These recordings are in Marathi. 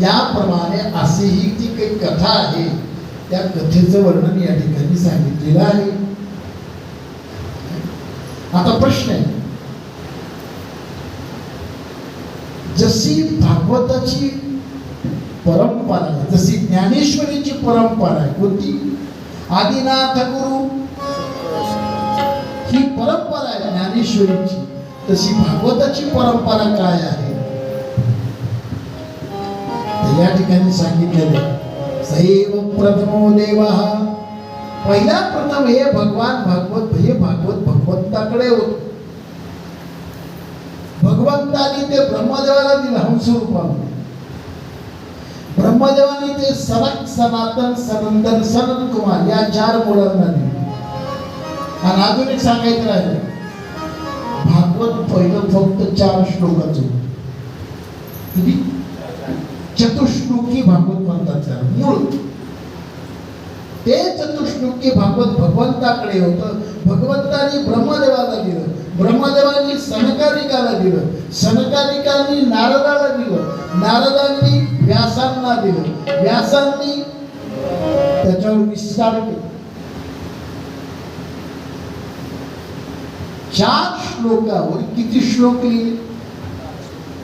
याप्रमाणे अशीही ती काही कथा आहे. त्या कथेचं वर्णन या ठिकाणी सांगितलेलं आहे. आता प्रश्न आहे. जशी भागवताची परंपरा आहे जशी ज्ञानेश्वरीची परंपरा आहे कोणती? आदिनाथ गुरु. ही परंपरा आहे ज्ञानेश्वरीची. तशी भागवताची परंपरा काय आहे? या ठिकाणी सांगितलेलं आहे, सैव प्रथमो देव. पहिला प्रथम हे भगवान भागवत हे भागवत भगवंताकडे होत. भगवंताने ते ब्रह्मदेवाला दिलं हंसरूपामध्ये ब्रह्मदेवाने ते सनक सनातन सनंदन सनन कुमार या चार मुलांना दिले. आणि अजून एक सांगायचं राहिलं भागवत पहिलं फक्त चार श्लोकाचं किती? चतुश्लोकी भागवत म्हणतात मूळ. ते चतुष्मुखी भागवत भगवंताकडे होतं. भगवंतानी ब्रह्मदेवाला दिलं. ब्रह्मदेवांनी सनकारिकाला दिलं. सनकारिकांनी नारदाला दिलं. नारदांनी व्यासांना दिलं. व्यासांनी त्याच्यावर विस्तार केला. चार श्लोकावर किती श्लोक लिहिले?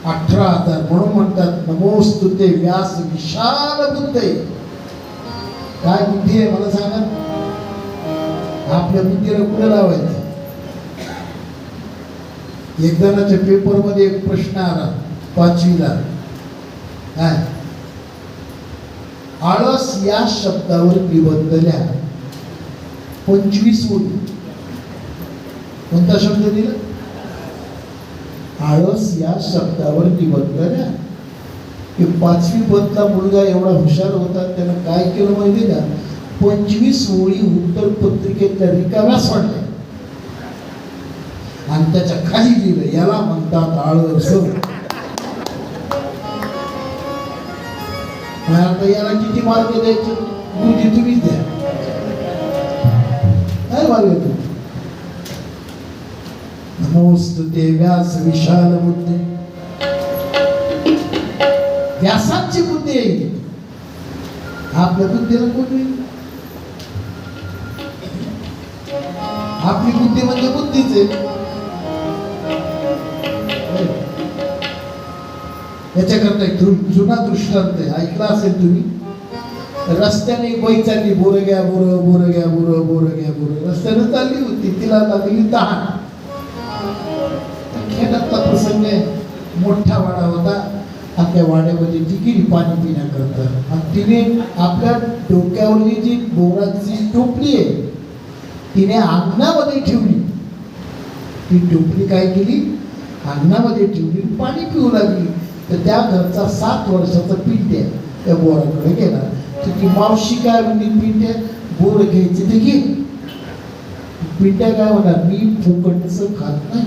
अठरा हजार. म्हणून म्हणतात नमोस्तु ते व्यास विशाल बुद्ध काय बुद्धी आहे मला सांगा? आपल्या बुद्धीला कुठे लावायचं? एक पेपरमध्ये एक प्रश्न आला पाचवीला. काय? आळस या शब्दावर निबंधल्या. पंचवीस ओळी कोणता शब्द दिला? आळस या शब्दावर निबंधल्या. की पाचवी बदला मुलगा एवढा हुशार होता त्यानं काय केलं माहिती का? पंचवीस ओळी उत्तर पत्रिकेतल्या रिकाम्या सोडल्या. आणि त्याच्याखाली लिहिलं याला म्हणतात आळस. आता याला किती मार्क द्यायचे? गुरुजी तुम्हीच द्या. काय मार्ग तू? नमोस्तुते व्यास विशाल बुद्धी. व्यासाची बुद्धी आहे. आपल्या बुद्धीला कोण येईल आपली बुद्धी म्हणजे बुद्धीच आहे. याच्याकरता एक जुना दृष्टांत आहे. ऐकला असेल तुम्ही? रस्त्याने एक बाई चालली बोर घ्या बोर बोर घ्या बोर बोर घ्या बोर. रस्त्याने चालली होती तिला लागली तहान. खेळातला प्रसंग मोठा वाडा होता. आपल्या वाड्यामध्ये ती पाणी पिण्याकरता आणि तिने आपल्या डोक्यावरली जी बोराची टोपली आहे तिने अंगणामध्ये ठेवली. ती टोपली काय केली? अंगणामध्ये ठेवली पाणी पिऊ लागली. तर त्या घरचा सात वर्षाचा पिंट्या त्या बोराकडे गेला. तर ती मावशी काय म्हणली पिंट्या बोर घ्यायची ते घे. पिंट्या काय म्हणा मी फुकटचं खात नाही.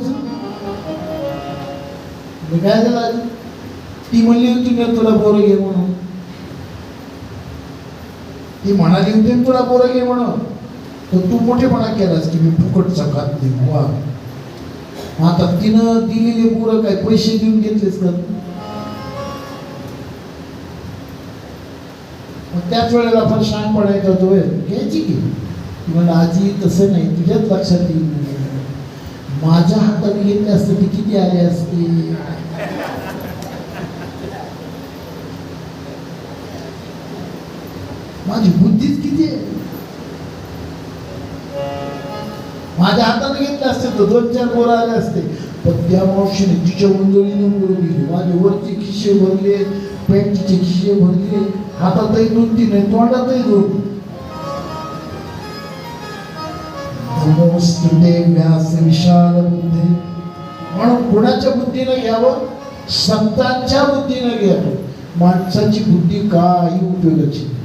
मी काय झालं आजी? ती म्हणली होती मी तुला बोरं घे म्हणून. ती म्हणाली होती तुला बोरं घे म्हणून. तर तू मोठेपणा केलास की मी फुकटचा खात नाही वा. आता तिनं दिलेले पोरं काय? पैसे देऊन घेतलेस का? मग त्याच वेळेला आपण शांत पडायचा तो घ्यायची की? ती म्हणलं आजी तसं नाही. तुझ्याच लक्षात येईल. माझ्या हाताने घेतले असते ते किती आले असते? माझी बुद्धीच किती आहे? माझ्या हाताने घेतले असते तर दोन चार बोर आले असते. पण त्या मावशीने तिच्या उंजळीने बोर दिली. माझे वरचे खिशे भरले पॅन्टचे खिशे भरले हातातही दोन तीन आहे तोंडातही दोन. नमोस्तुते व्यास विशाल बुद्धी. म्हणून कुणाच्या बुद्धीनं घ्यावं? संतांच्या बुद्धीनं घ्यावं. माणसाची बुद्धी काही उपयोगाची